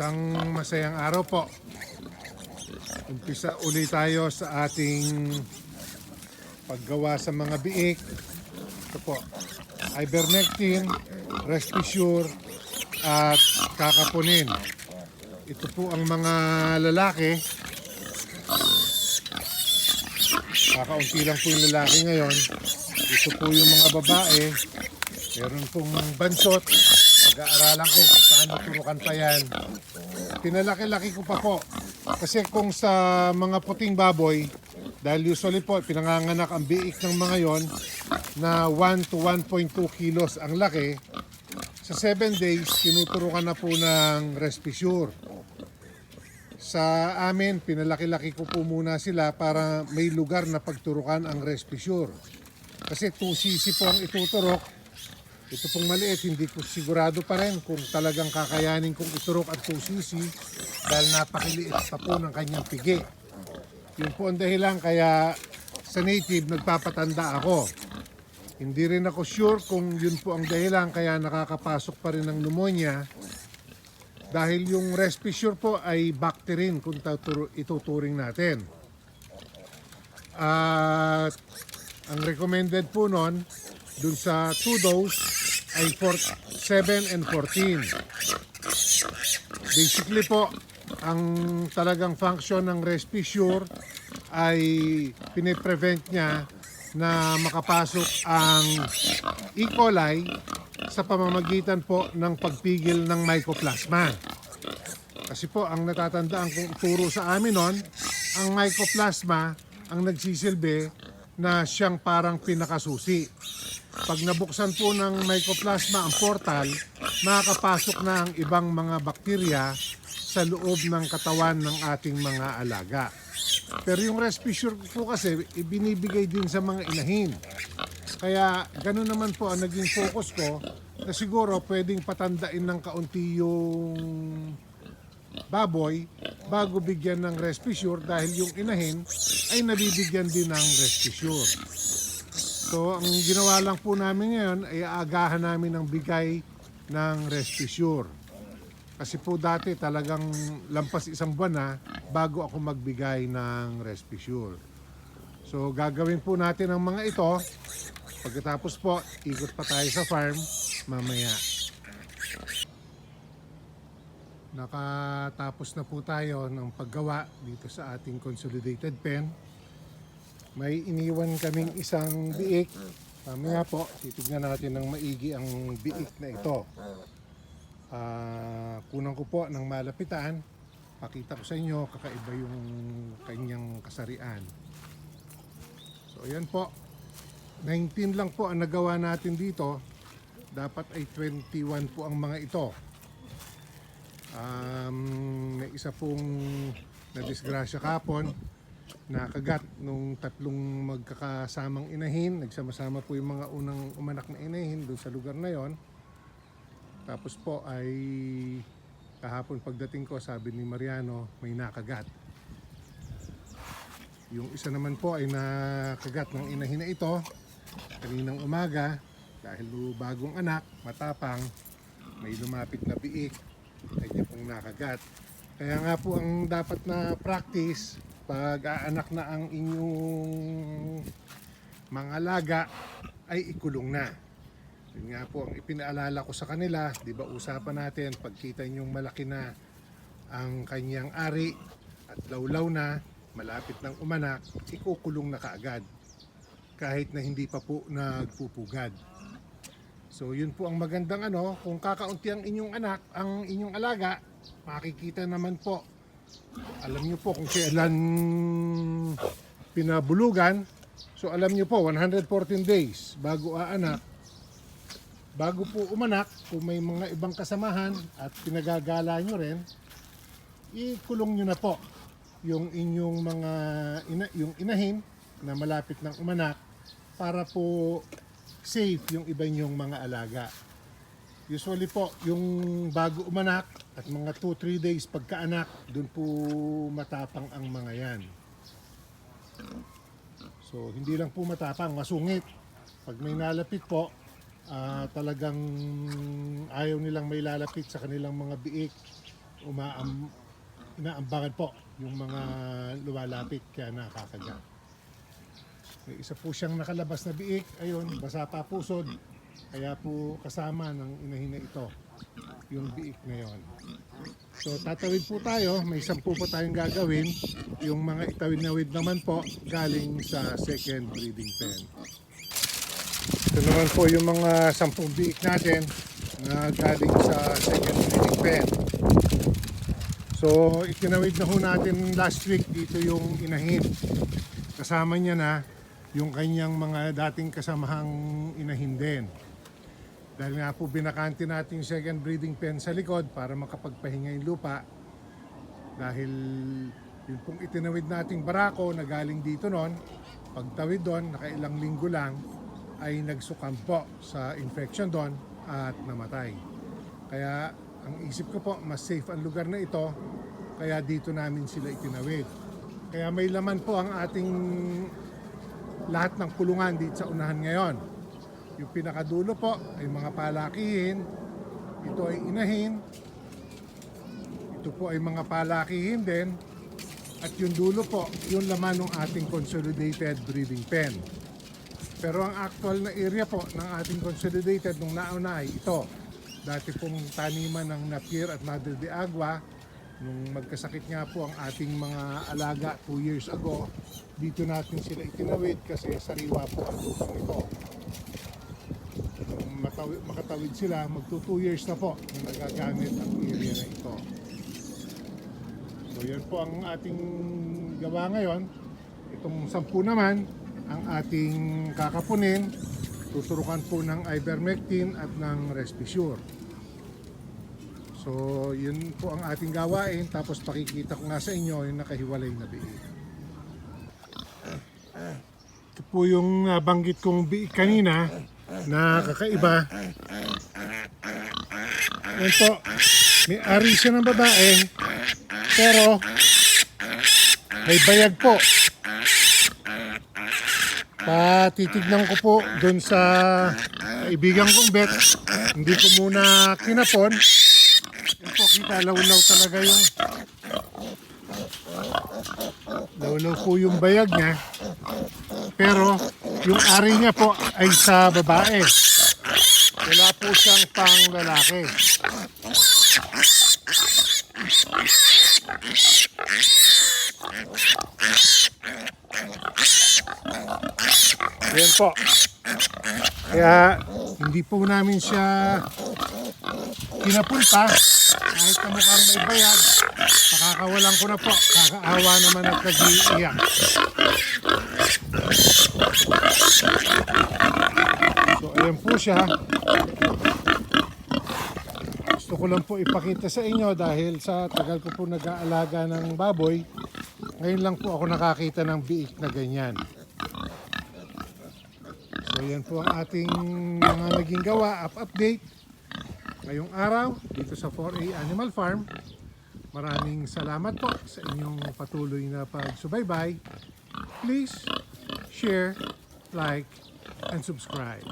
Isang masayang araw po. Umpisa uli tayo sa ating paggawa sa mga biik. Ito po, ivermectin, respisure, at kakapunin. Ito po ang mga lalaki. Kakaunti lang po yung lalaki ngayon. Ito po yung mga babae. Meron pong bansot. Pag-aaralan ko saan turukan pa yan. Pinalaki-laki ko pa po. Kasi kung sa mga puting baboy, dahil usually po, pinanganganak ang biik ng mga yon na 1 to 1.2 kilos ang laki. Sa 7 days, tinuturukan na po ng respisure. Sa amin, pinalaki-laki ko po muna sila para may lugar na pagturukan ang respisure. Kasi 2cc po ang ituturok. Ito pong maliit, hindi ko sigurado pa rin kung talagang kakayanin kong iturok at 2cc dahil napakiliit pa po ng kanyang pigi. Yun po ang dahilan kaya sa native nagpapatanda ako. Hindi rin ako sure kung yun po ang dahilan kaya nakakapasok pa rin ng pneumonia dahil yung respisure po ay bacterin kung ituturing natin. At ang recommended po nun, dun sa 2 dose ay 4, 7 and 14. Basically po, ang talagang function ng respisure ay piniprevent niya na makapasok ang E. coli sa pamamagitan po ng pagpigil ng mycoplasma. Kasi po, ang natatandaan kong turo sa amin nun, ang mycoplasma ang nagsisilbi na siyang parang pinakasusi. Pag nabuksan po ng mycoplasma ang portal, makakapasok na ang ibang mga bakterya sa loob ng katawan ng ating mga alaga. Pero yung respisure po kasi, ibinibigay din sa mga inahin. Kaya ganun naman po ang naging focus ko na siguro pwedeng patandain ng kaunti yung baboy bago bigyan ng respisure dahil yung inahin ay nabibigyan din ng respisure. So ang ginawa lang po namin ngayon ay aagahan namin ng bigay ng respisure. Kasi po dati talagang lampas isang buwan na bago ako magbigay ng respisure. So gagawin po natin ang mga ito. Pagkatapos po, ikot pa tayo sa farm mamaya. Nakatapos na po tayo ng paggawa dito sa ating consolidated pen. May iniwan kaming isang biik. Mamaya po, titignan natin ng maigi ang biik na ito. Ah, kunang ko po ng malapitan. Pakita ko sa inyo, kakaiba yung kanyang kasarian. So, ayan po. 19 lang po ang nagawa natin dito. Dapat ay 21 po ang mga ito. Um, may isa pong nadisgrasya kapon na kagat nung tatlong magkakasamang inahin. Nagsama-sama po yung mga unang umanak na inahin doon sa lugar na yon. Tapos po ay kahapon pagdating ko sabi ni Mariano may nakagat. Yung isa naman po ay nakagat ng inahin na ito kaninang umaga dahil bagong anak, matapang, may lumapit na biik ay niya pong nakagat. Kaya nga po ang dapat na practice pag aanak na ang inyong mga alaga ay ikulong na. Yun nga po ang ipinaalala ko sa kanila, di ba usapan natin pagkita ninyong malaki na ang kanyang ari at lawlaw na, malapit ng umanak, ikukulong na kaagad kahit na hindi pa po nagpupugad. So yun po ang magandang ano, kung kakaunti ang inyong anak, ang inyong alaga, makikita naman po. Alam niyo po kung kailan pinabulugan. So alam niyo po, 114 days bago aanak. Bago po umanak, kung may mga ibang kasamahan at pinagagala nyo rin, ikulong nyo na po yung inyong mga ina, yung inahin na malapit ng umanak para po safe yung iba nyong mga alaga. Usually po, yung bago umanak at mga 2-3 days pagkaanak, dun po matapang ang mga yan. So, hindi lang po matapang, masungit. Pag may nalapit po, ah, talagang ayaw nilang may lalapit sa kanilang mga biik. umaam, inaambangan po yung mga lumalapit kaya nakakagat. May isa po siyang nakalabas na biik, ayun, basa pa pusod. Kaya po kasama ng inahin na ito, yung biik na yon. So tatawid po tayo, may sampu po tayong gagawin. Yung mga itawid-nawid naman po galing sa second breeding pen. Ito naman po yung mga sampung biik natin na galing sa second breeding pen. So itinawid na ho natin last week dito yung inahin. Kasama niya na yung kanyang mga dating kasamahang inahin din. Dahil nga po binakante natin yung second breeding pen sa likod para makapagpahinga yung lupa. Dahil yung pong itinawid nating barako na galing dito noon, pagtawid doon, nakailang linggo lang, ay nagsukam po sa infection doon at namatay. Kaya ang isip ko po, mas safe ang lugar na ito, kaya dito namin sila itinawid. Kaya may laman po ang ating lahat ng kulungan dito sa unahan ngayon. Yung pinakadulo po ay mga palakihin. Ito ay inahin. Ito po ay mga palakihin din. At yung dulo po, yung laman ng ating consolidated breeding pen. Pero ang actual na area po ng ating consolidated nung nauna ay ito. Dati pong taniman ng Napier at Madre de Agua. Nung magkasakit nga po ang ating mga alaga 2 years ago, dito natin sila itinawid kasi sariwa po ang lupang ito. Matawi- makatawid sila, magto 2 years na po na nagagamit ang area na ito. So yan po ang ating gawa ngayon. Itong sampu naman, ang ating kakapunin, tuturukan po ng ivermectin at ng respisure. So, yun po ang ating gawain. Tapos pakikita ko nga sa inyo yung nakahiwalay na biik. Ito po yung nabanggit kong biik kanina na kakaiba. Yan po, may ari siya ng babae, pero may bayag po. Patitignan ko po doon sa kaibigan kong bet. Hindi ko muna kinapon. Yan po, kita lawlaw talaga yung lawlaw po yung bayag niya. Pero yung ari niya po ay sa babae. Wala po siyang pang lalaki. Yan po. Kaya hindi po namin siya pinapunta kahit na mukhang may bayag. Pakakawalan ko na po. Kakaawa naman at nag-iiyak. So ayan po siya. Gusto ko lang po ipakita sa inyo dahil sa tagal ko po nag-aalaga ng baboy, ngayon lang po ako nakakita ng biik na ganyan. So yan po ang ating mga naging gawa, up update. Ngayong araw, dito sa 4A Animal Farm. Maraming salamat po sa inyong patuloy na pagsubaybay. Please share, like, and subscribe.